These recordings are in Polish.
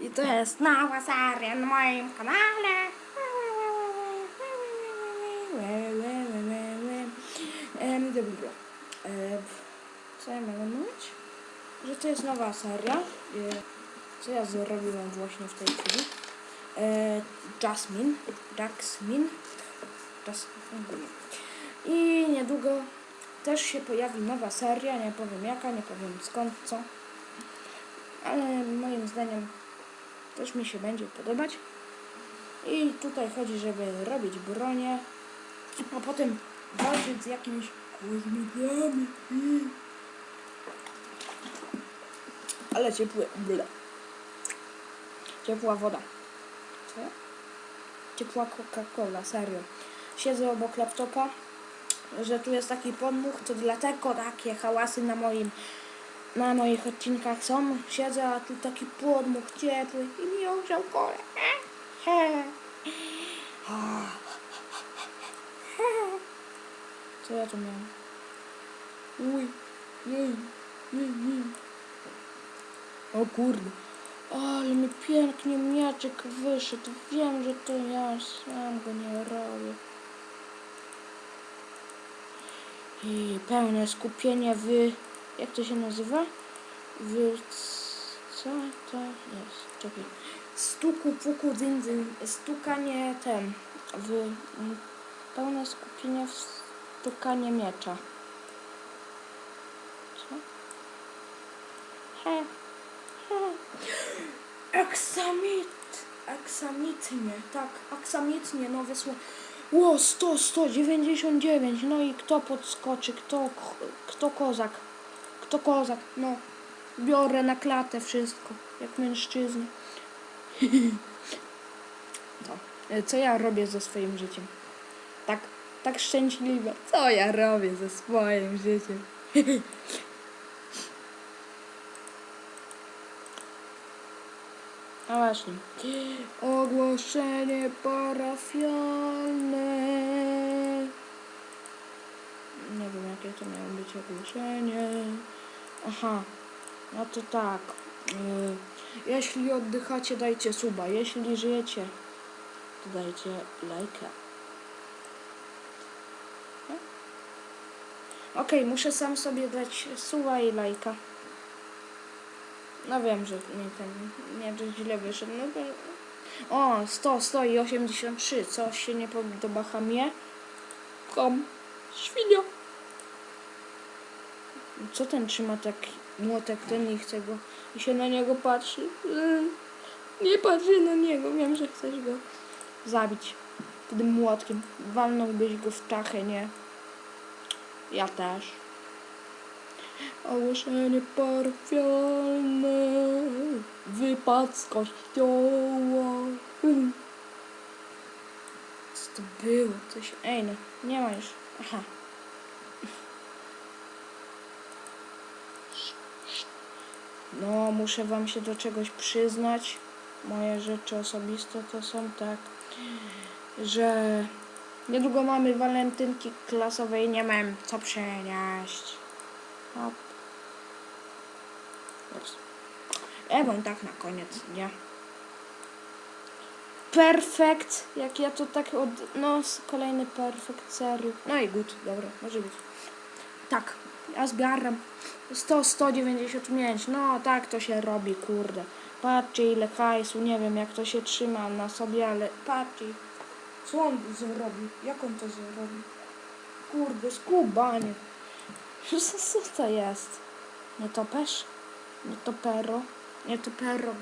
I to jest nowa seria na moim kanale. Dobra. E, Co ja mogę mówić? Że to jest nowa seria. E, Co ja zrobiłem właśnie w tej chwili. E, Jasmine. Jasmine. Jasmine. I niedługo też się pojawi nowa seria. Nie powiem jaka, nie powiem skąd, co. Ale moim zdaniem też mi się będzie podobać. I tutaj chodzi, żeby robić bronię, a potem walczyć z jakimiś kosmitami. Ale ciepłe. Ble. Ciepła woda. Co? Ciepła Coca-Cola, serio. Siedzę obok laptopa, że tu jest taki podmuch, to dlatego takie hałasy na moim na moich odcinkach są. Siedzę, a tu taki podmuch ciepły i mi ogrzał kole. Co ja tu miałem? Uj, jej, jej, jej. O kurde. Ale mi pięknie mieczek wyszedł. Wiem, że to ja sam go nie robię. I pełne skupienie w... Jak to się nazywa? Co to jest? Czekaj. Stuku, puku, dyn, dyn. Stukanie ten. W... Pełne skupienie w stukanie miecza. Co? He. He. Aksamit. Aksamitnie. Tak, aksamitnie, nowe słowo. Ło, 100, 199. No i kto podskoczy? Kto, kto kozak? Kto kozak? No. Biorę na klatę wszystko. Jak mężczyzna. To. E, Co ja robię ze swoim życiem? Tak, tak szczęśliwa. Co ja robię ze swoim życiem? A właśnie. Ogłoszenie parafialne. Nie wiem, jakie to miało być ogłoszenie. Aha. No to tak. y, Jeśli oddychacie, dajcie suba. Jeśli żyjecie, to dajcie lajka. No. Okej, muszę sam sobie dać suba i lajka. No wiem, że mi ten nie że źle wyszedł. No to... O, 100, 100 i 83. Coś się nie podoba chamie. Kom. Świnia. Co ten trzyma taki młotek ten i chce go i się na niego patrzy. Nie patrzy na niego, wiem, że chcesz go zabić tym młotkiem. Walnąłbyś go w czachę, nie? Ja też. Ogłoszenie parafialne. Wypad z kościoła. Co to było? Coś... Ej no, nie ma już. Aha. No, muszę wam się do czegoś przyznać. Moje rzeczy osobiste to są tak, że niedługo mamy walentynki i nie mam co przynieść. Hop. Mam tak na koniec, nie? Perfekt, jak ja to tak od... No, kolejny perfekt serii. No i good, dobra, może być. Tak, ja zbieram 100, 195, no tak to się robi, kurde. Patrzcie ile hajsu, nie wiem jak to się trzyma na sobie, ale patrzcie. Co on zrobił? Jak on to zrobił? Kurde, skubanie. Co, to jest? Nie topesz? Nie topero? Nie topero.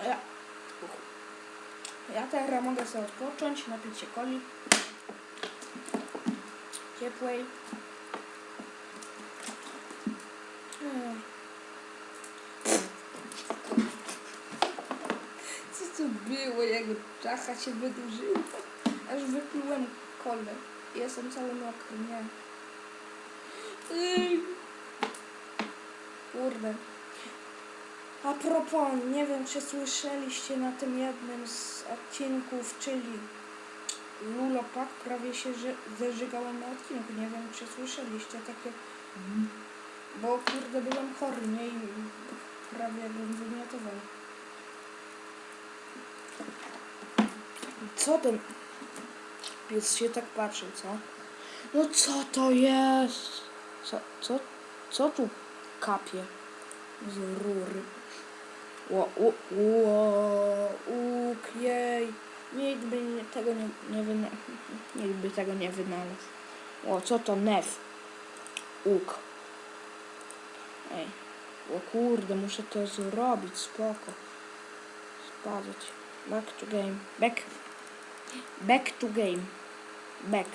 A ja... Ja teraz mogę sobie odpocząć, napić się coli. Ciepłej. Hmm. Co to było, jak czacha się wydłużyła? Aż wyplułem kolę. Jestem cały mokry, nie. Kurde. A propos, nie wiem czy słyszeliście na tym jednym z odcinków, czyli Lulopak prawie się ży- zeżygałem na odcinku. Nie wiem czy słyszeliście takie Bo kurde byłem chory, nie? I prawie bym wymiotował. Co ten pies się tak patrzył, co? No co to jest? Co, co, co tu kapie z rury? Ło, ło, ło, łuk, jej. Nikt by nie, tego nie, nie wyna... Nikt tego nie wynalazł. O, co to nef? Łuk. Ej. O kurde, muszę to zrobić, spoko. Spadać. Back to game. Back. Back to game. Back.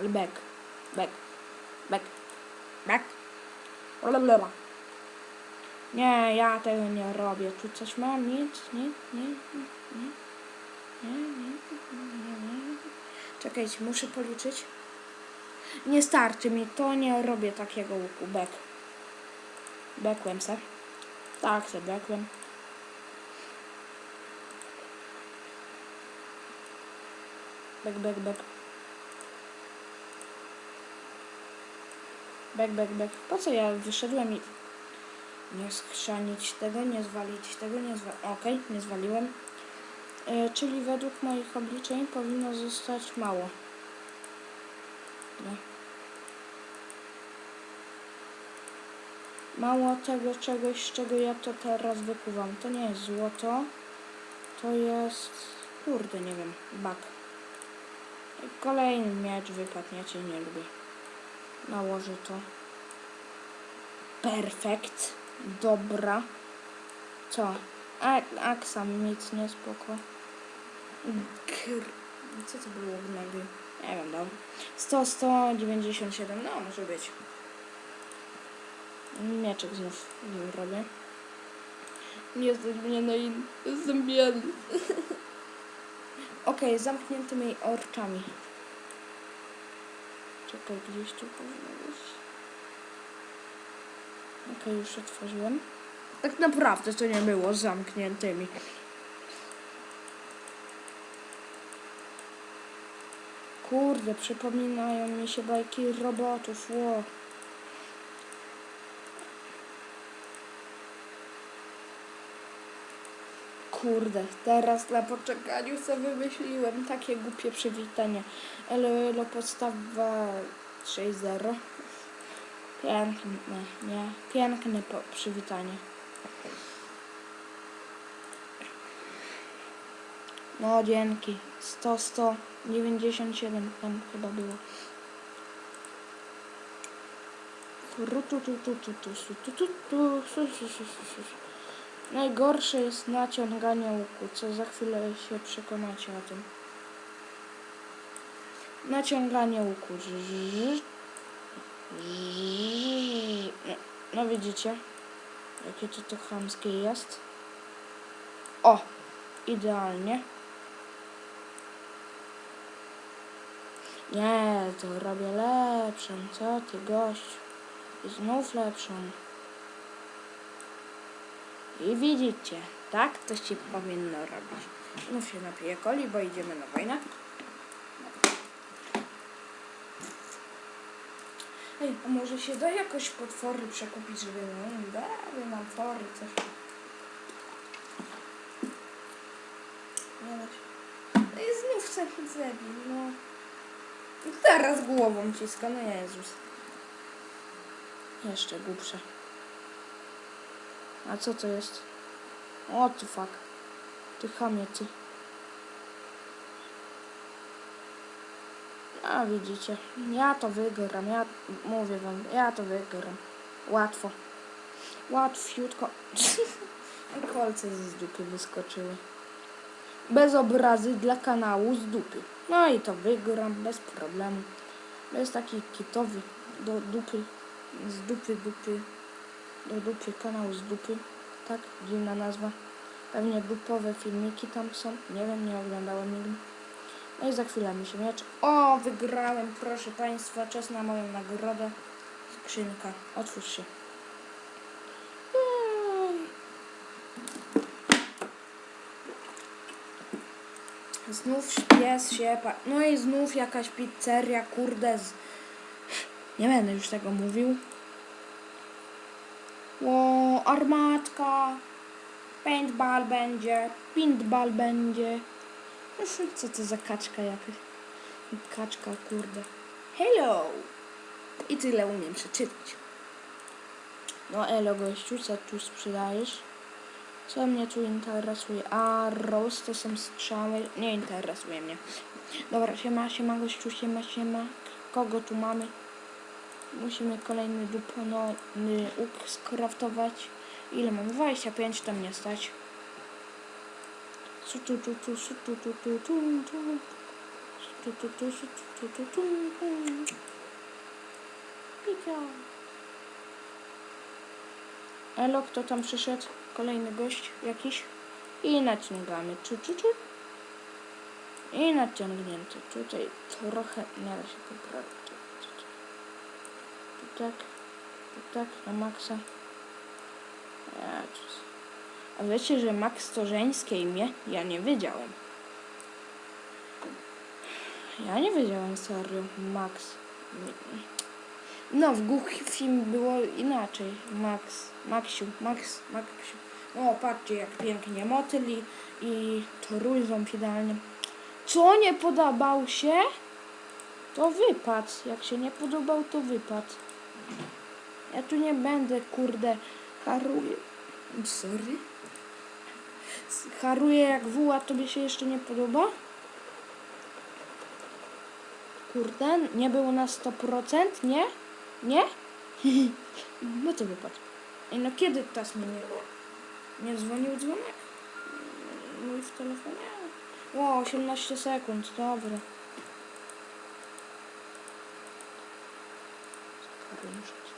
Back. Back. Back. Back. Blablabla. Nie, ja tego nie robię. Tu coś mam? Nic? Nie? Nie? Nie? Czekajcie, muszę policzyć. Nie starczy mi, to nie robię takiego łuku. Back. Backłem se. Tak, se backłem. Back, back, back. Back, back, back. Po co ja wyszedłem i... Nie schrzanić tego, nie zwalić tego, nie zwalić... Okej, nie zwaliłem. E, czyli według moich obliczeń powinno zostać mało. Mało tego czegoś, z czego ja to teraz wykuwam. To nie jest złoto. To jest... Kurde, nie wiem. Bak. Kolejny miecz wypadł. Ja cię nie lubię. Nałożę to. Perfekt. Dobra. Co? A, aksa, nic, nie spoko. Co to było w nagle? Nie wiem, dobra. 100, 197, no może być. Mieczek znów nim robię. Nie stać mnie na in... Jestem biedny. Okej, z zamkniętymi oczami. Czekaj, gdzieś tu powinno być. Okej, już otworzyłem. Tak naprawdę to nie było z zamkniętymi. Kurde, przypominają mi się bajki robotów, ło. Kurde, teraz na poczekaniu sobie wymyśliłem takie głupie przywitanie. Elo, elo, podstawa 6-0. Piękne, nie? Piękne przywitanie. No dzięki. 100, 100, 97 tam chyba było. Najgorsze jest naciąganie łuku, co za chwilę się przekonacie o tym. Naciąganie łuku. No, no widzicie, jakie to to chamskie jest. O, idealnie. Nie, to robię lepszą. Co ty, gościu? I znów lepszą. I widzicie, tak to się powinno robić. Znów się napiję coli, bo idziemy na wojnę. Ej, a może się da jakoś potwory przekupić, żeby no, dały nam fory, coś. Nie da się. I znów sobie zabił, no. Teraz głową ciska, no Jezus. Jeszcze głupsze. A co to jest? O ty fuck. Ty chamie ty. A widzicie, ja to wygram, ja mówię wam, ja to wygram. Łatwo. Łatwiutko. Kolce z dupy wyskoczyły. Bez obrazy dla kanału z dupy. No i to wygram bez problemu. To jest taki kitowy do dupy, z dupy, dupy, do dupy, kanał z dupy. Tak, dziwna nazwa. Pewnie dupowe filmiki tam są. Nie wiem, nie oglądałem nigdy. No i za chwilę mi się miecz. O, wygrałem, proszę Państwa, czas na moją nagrodę. Skrzynka, otwórz się. Znów pies się... Pa... No i znów jakaś pizzeria, kurde. Z... Nie będę już tego mówił. armatka. Paintball będzie. Pintball będzie. Co to za kaczka jakaś? Kaczka, kurde. Hello! I tyle umiem przeczytać. No elo gościu, co tu sprzedajesz? Co mnie tu interesuje? A roz to są strzały. Nie interesuje mnie. Dobra, siema, siema gościu, siema, siema. Kogo tu mamy? Musimy kolejny duponony łuk skraftować. Ile mam? 25 tam nie stać. Su tu tu tu su tu tu tu tu tu. Tu tu tu tu tu tu. Elo, kto tam przyszedł? Kolejny gość jakiś? I naciągamy. Czu, czu, czu. I naciągnięty. Tutaj trochę nie da się poprawić. Tu tak. Tu tak, na maksa. Ja, tu- A wiecie, że Max to żeńskie imię? Ja nie wiedziałem. Ja nie wiedziałem serio. Max. No, w Goofim było inaczej. Max, Maxiu, Max, Maxiu. O, patrzcie jak pięknie. Motyl i, trójząb idealnie. Co nie podobał się? To wypad. Jak się nie podobał, to wypad. Ja tu nie będę, kurde, haruję. Sorry. Haruję jak wół, a tobie się jeszcze nie podoba? Kurde, nie było na 100%, nie? Nie? no to wypadł. Ej, no kiedy tas mi nie... Dzwonił dzwonek? Mój w telefonie? O, 18 sekund, dobra. Eee.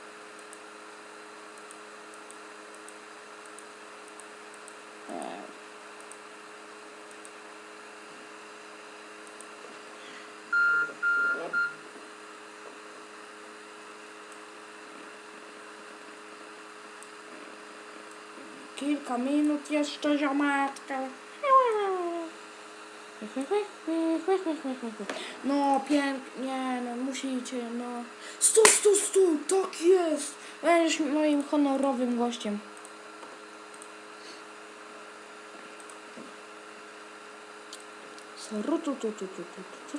Kilka minut jeszcze ziomatka. No pięknie, no musicie, no. Stu, stu, stu, tak jest. Będziesz moim honorowym gościem. Tu,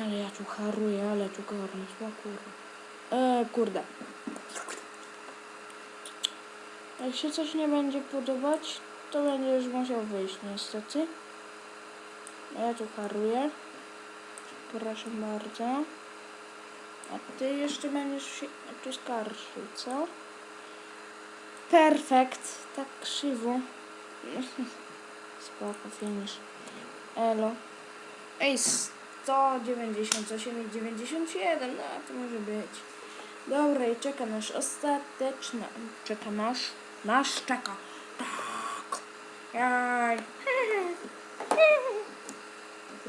Ale ja tu haruję, ale tu garnę, o kurwa. E, kurde. Jak się coś nie będzie podobać, to będziesz musiał wyjść niestety. Ja tu haruję. Proszę bardzo. A ty jeszcze będziesz się tu skarżył, co? Perfekt. Tak krzywo. Spoko, finish. Elo. Ej, 198 i 97, no to może być. Dobra, i czeka nasz ostateczny. Czeka nasz. Nasz czeka. Tak. Jaj.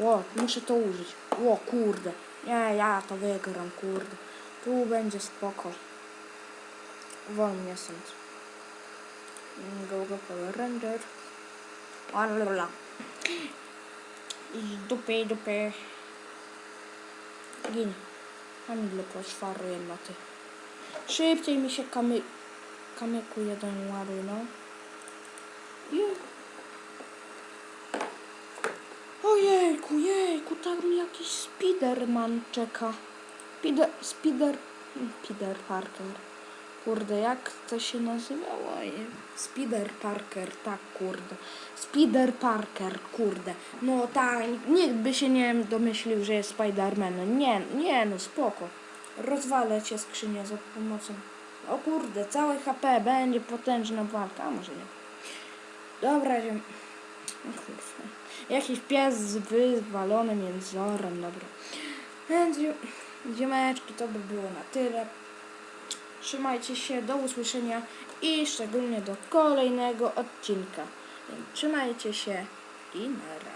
O, muszę to użyć. O, kurde. Nie, ja to wygram, kurde. Tu będzie spoko. Wol mnie stąd. Go, go, Power Ranger. Alala. I dupy, dupy. Gin. Kamil poszwaruje na ty. Szybciej mi się kamy... kamyku jeden ładuje, no. Je. Ojejku, jejku, tam jakiś Spiderman czeka. Spider... Spider... Spider Parker. Kurde, jak to się nazywało? Spider Parker, tak, kurde. Spider Parker, kurde. No tak, nikt by się nie domyślił, że jest Spidermanem. Nie, nie, no spoko. Rozwalę cię skrzynię za pomocą. O kurde, całe HP, będzie potężna walka, a może nie. Dobra, ziem... O kurwa. Jakiś pies z wywalonym jęzorem, dobra. Więc ziomeczki, to by było na tyle. Trzymajcie się, do usłyszenia i szczególnie do kolejnego odcinka. Trzymajcie się i nara.